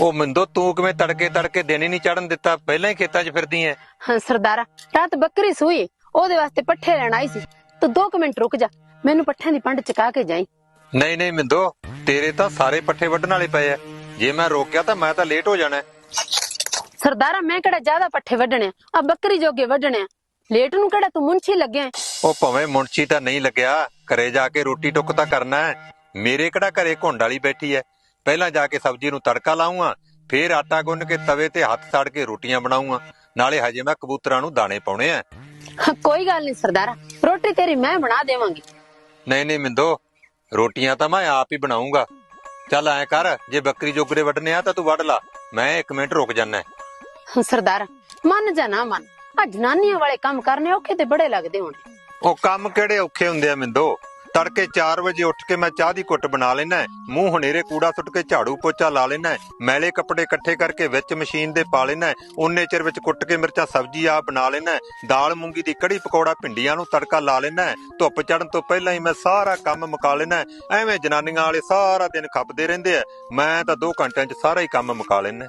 ਉਹ ਮਿੰਦੋ ਤੂੰ ਕਿਵੇਂ ਤੜਕੇ ਤੜਕੇ ਦਿਨ ਹੀ ਨਹੀਂ ਚੜਨ ਦਿੱਤਾ? ਪਹਿਲਾਂ ਹੀ ਖੇਤਾਂ 'ਚ ਫਿਰਦੀ ਐ। ਹਾਂ ਸਰਦਾਰਾ ਰਾਤ ਬੱਕਰੀ ਸੂਈ ਉਹਦੇ ਵਾਸਤੇ ਪੱਠੇ ਲੈਣ ਆਈ ਸੀ। ਤੂੰ 2 ਮਿੰਟ ਰੁਕ ਜਾ ਮੈਨੂੰ ਪੱਠਿਆਂ ਦੀ ਪੰਡ ਚਕਾ ਕੇ ਜਾਈ। ਨਹੀਂ ਨਹੀਂ ਮਿੰਦੋ ਤੇਰੇ ਤਾਂ ਸਾਰੇ ਪੱਠੇ ਵੱਢਣ ਵਾਲੇ ਪਏ ਐ। ਜੇ ਮੈਂ ਰੋਕਿਆ ਤਾਂ ਮੈਂ ਤਾਂ ਲੇਟ ਹੋ ਜਾਣਾ। ਸਰਦਾਰਾ ਮੈਂ ਕਿਹੜਾ ਜ਼ਿਆਦਾ ਪੱਠੇ ਵੱਢਣੇ ਆ? ਬੱਕਰੀ ਜੋਗੇ ਵੱਢਣੇ ਆ। ਲੇਟ ਨੂੰ ਕਿਹੜਾ ਤੂੰ ਮੁੰਛੀ ਲੱਗਿਆ? ਉਹ ਭਵੇਂ ਮੁੰਸ਼ੀ ਤਾਂ ਨਹੀਂ ਲੱਗਿਆ ਘਰੇ ਜਾ ਕੇ ਰੋਟੀ ਟੁੱਕ ਤਾਂ ਕਰਨਾ ਹੈ ਮੇਰੇ ਕਿਹੜਾ ਘਰੇ ਘੁੰਡ ਵਾਲੀ ਬੈਠੀ ਐ? ਪਹਿਲਾਂ ਜਾ ਕੇ ਸਬਜ਼ੀ ਨੂੰ ਤੜਕਾ ਲਾਉਂਗਾ ਫੇਰ ਆਟਾ ਗੁੰਨ ਕੇ ਤਵੇ ਤੇ ਹੱਥ ਸਾੜ ਕੇ ਰੋਟੀਆਂ ਬਣਾਉਂਗਾ ਨਾਲੇ ਹਜੇ ਮੈਂ ਕਬੂਤਰਾਂ ਨੂੰ ਦਾਣੇ ਪਾਉਣੇ ਆ। ਕੋਈ ਗੱਲ ਨਹੀਂ ਸਰਦਾਰਾ ਰੋਟੀ ਤੇਰੀ ਮੈਂ ਬਣਾ ਦੇਵਾਂਗੀ। ਨਹੀਂ ਨਹੀਂ ਮਿੰਦੋ ਰੋਟੀਆਂ ਤਾਂ ਮੈਂ ਆਪ ਹੀ ਬਣਾਉਂਗਾ ਚੱਲ ਐ ਕਰ ਜੇ ਬੱਕਰੀ ਜੋਗਰੇ ਵੱਢਨੇ ਆ ਤਾਂ ਤੂੰ ਵੱਢ ਲਾ ਮੈਂ 1 ਮਿੰਟ ਰੁਕ ਜਾਣਾ ਸਰਦਾਰਾ ਮੰਨ ਜਾ ਨਾ ਮੰਨ ਆ ਜਨਾਨੀਆਂ ਵਾਲੇ ਕੰਮ ਕਰਨੇ ਔਖੇ ਤੇ ਬੜੇ ਲੱਗਦੇ ਹੋਣੇ। ਉਹ ਕੰਮ ਕਿਹੜੇ ਔਖੇ ਹੁੰਦੇ ਆ ਮਿੰਦੋ? ਤੜਕੇ 4 ਵਜੇ ਉੱਠ ਕੇ ਮੈਂ ਚਾਹ ਦੀ ਘੁੱਟ ਬਣਾ ਲੈਣਾ ਮੂੰਹ ਹਨੇਰੇ ਕੂੜਾ ਸੁੱਟ ਕੇ ਝਾੜੂ ਪੋਚਾ ਲਾ ਲੈਣਾ ਮੈਲੇ ਕੱਪੜੇ ਇਕੱਠੇ ਕਰਕੇ ਵਿੱਚ ਮਸ਼ੀਨ ਦੇ ਪਾ ਲੈਣਾ ਉਨੇ ਚਿਰ ਵਿੱਚ ਕੁੱਟ ਕੇ ਮਿਰਚਾਂ ਸਬਜ਼ੀ ਆ ਬਣਾ ਲੈਣਾ ਦਾਲ ਮੂੰਗੀ ਦੀ ਕੜੀ ਪਕੌੜਾ ਭਿੰਡੀਆਂ ਨੂੰ ਤੜਕਾ ਲਾ ਲੈਣਾ ਧੁੱਪ ਚੜਨ ਤੋਂ ਪਹਿਲਾਂ ਹੀ ਮੈਂ ਸਾਰਾ ਕੰਮ ਮੁਕਾ ਲੈਣਾ ਐਵੇਂ ਜਨਾਨੀਆਂ ਵਾਲੇ ਸਾਰਾ ਦਿਨ ਖੱਪਦੇ ਰਹਿੰਦੇ ਆ। ਮੈਂ ਤਾਂ 2 ਘੰਟਿਆਂ 'ਚ ਸਾਰਾ ਹੀ ਕੰਮ ਮੁਕਾ ਲੈਣਾ